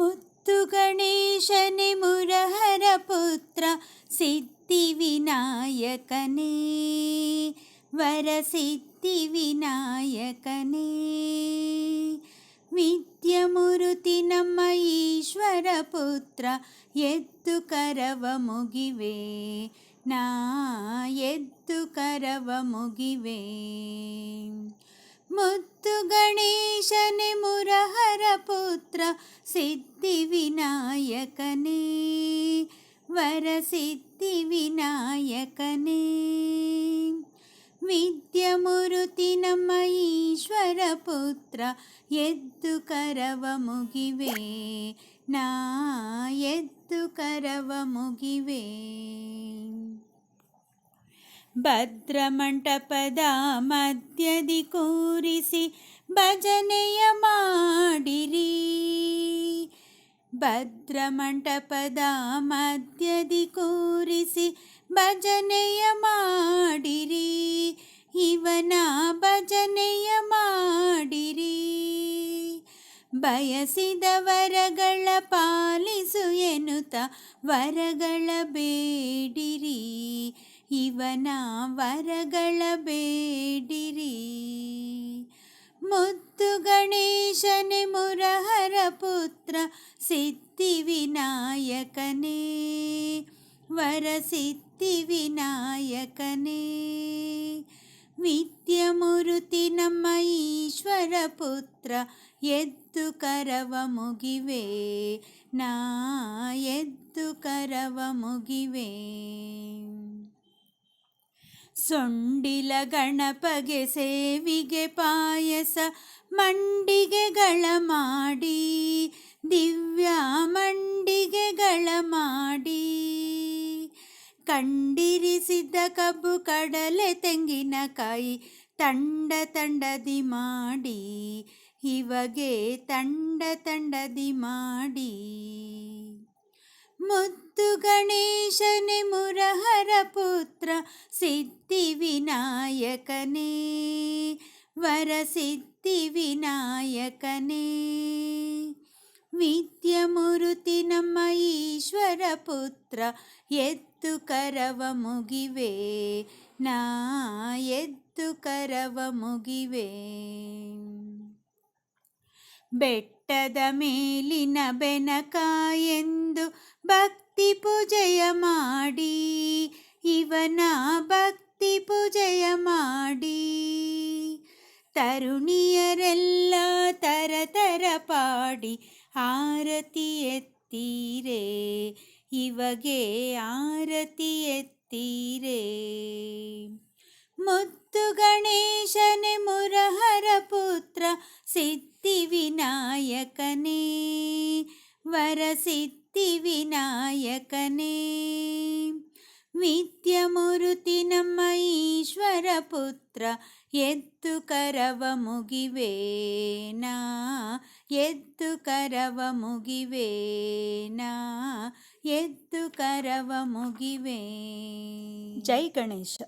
ಮುತ್ತು ಗಣೇಶನೆ ಮುರಹರ ಪುತ್ರ ಸಿದ್ಧಿ ವಿನಾಯಕನೇ ವರ ಸಿದ್ಧಿ ವಿನಾಯಕನೇ ವಿದ್ಯಮುರುತಿ ನಮ್ಮ ಈಶ್ವರ ಪುತ್ರ ಎದ್ದು ಕರವ ಮುಗಿವೆ ನಾ ಎದ್ದು ಕರವ ಮುಗಿವೆ ಮುತ್ತು ಗಣೇಶನೆ ಮುರಹರ ಪುತ್ರ ಸಿದ್ಧಿ ವಿನಾಯಕನೇ ವರ ಸಿದ್ಧಿ ವಿನಾಯಕನೇ ವಿದ್ಯಮುರುತಿ ನಮ್ಮ ಈಶ್ವರ ಪುತ್ರ ಎದ್ದು ಕರವ ಮುಗಿವೆ ನಾ ಎದ್ದು ಕರವ ಮುಗಿವೆ ಭದ್ರಮಂಟಪದ ಮಧ್ಯದಿ ಕೂರಿಸಿ ಭಜನೆಯ ಮಾಡಿರಿ. ಭದ್ರಮಂಟಪದ ಮಧ್ಯದಿ ಕೂರಿಸಿ ಭಜನೆಯ ಮಾಡಿರಿ. ಇವನ ಭಜನೆಯ ಮಾಡಿರಿ. ಬಯಸಿದ ವರಗಳ ಪಾಲಿಸು ಎನ್ನುತ್ತ ವರಗಳ ಬೇಡಿರಿ. ಇವನ ವರಗಳ ಬೇಡಿರಿ ಮುತ್ತು ಗಣೇಶನೆ ಮುರಹರ ಪುತ್ರ ಸಿದ್ಧಿ ವಿನಾಯಕನೇ ವರ ಸಿದ್ಧಿ ವಿನಾಯಕನೇ ವಿದ್ಯಮುರುತಿ ನಮ್ಮ ಈಶ್ವರ ಪುತ್ರ ಎದ್ದು ಕರವ ಮುಗಿವೆ ನಾ ಎದ್ದು ಕರವ ಮುಗಿವೆ ಸೊಂಡಿಲ ಗಣಪಗೆ ಸೇವಿಗೆ ಪಾಯಸ, ಮಂಡಿಗೆಗಳ ಮಾಡಿ, ದಿವ್ಯ ಮಂಡಿಗೆಗಳ ಮಾಡಿ. ಕಂಡಿರಿಸಿದ್ದ ಕಬ್ಬು ಕಡಲೆ ತೆಂಗಿನಕಾಯಿ ತಂಡ ತಂಡದಿ ಮಾಡಿ, ಇವಗೆ ತಂಡ ತಂಡದಿ ಮಾಡಿ. ಮುತ್ತು ಗಣೇಶನೆ ಮುರಹರ ಪುತ್ರ ಸಿದ್ಧಿ ವಿನಾಯಕನೇ ವರ ಸಿದ್ಧಿ ವಿನಾಯಕನೇ ವಿದ್ಯಮುರುತಿ ನಮ್ಮ ಈಶ್ವರ ಪುತ್ರ, ಎದ್ದು ಕರವ ಮುಗಿವೆ. ನಾ ಎದ್ದು ಕರವ ಮುಗಿವೆ. ಬೆಟ್ಟದ ಮೇಲಿನ ಬೆನಕ ಎಂದು ಭಕ್ತಿ ಪೂಜೆಯ ಮಾಡಿ ಇವನ ಭಕ್ತಿ ಪೂಜೆಯ ಮಾಡಿ. ತರುಣಿಯರೆಲ್ಲ ತರ ತರ ಪಾಡಿ ಆರತಿ ಎತ್ತೀರೆ, ಇವಗೆ ಆರತಿ ಎತ್ತೀರೆ. ಮುತ್ತು ಗಣೇಶನೆ ಮುರಹರ ಪುತ್ರ, ಸಿದ್ಧಿ ವಿನಾಯಕನೇ, ವರ ಸಿದ್ಧಿ ವಿನಾಯಕನೇ. ವಿದ್ಯಮುರುತಿ ನಮ್ಮ ಈಶ್ವರ ಪುತ್ರ, ಎದ್ದು ಕರವ ಮುಗಿವೇನಾ? ಎದ್ದು ಕರವ ಮುಗಿವೇನಾ? ಎದ್ದು ಕರವ ಮುಗಿವೆ? ಜೈ ಗಣೇಶ.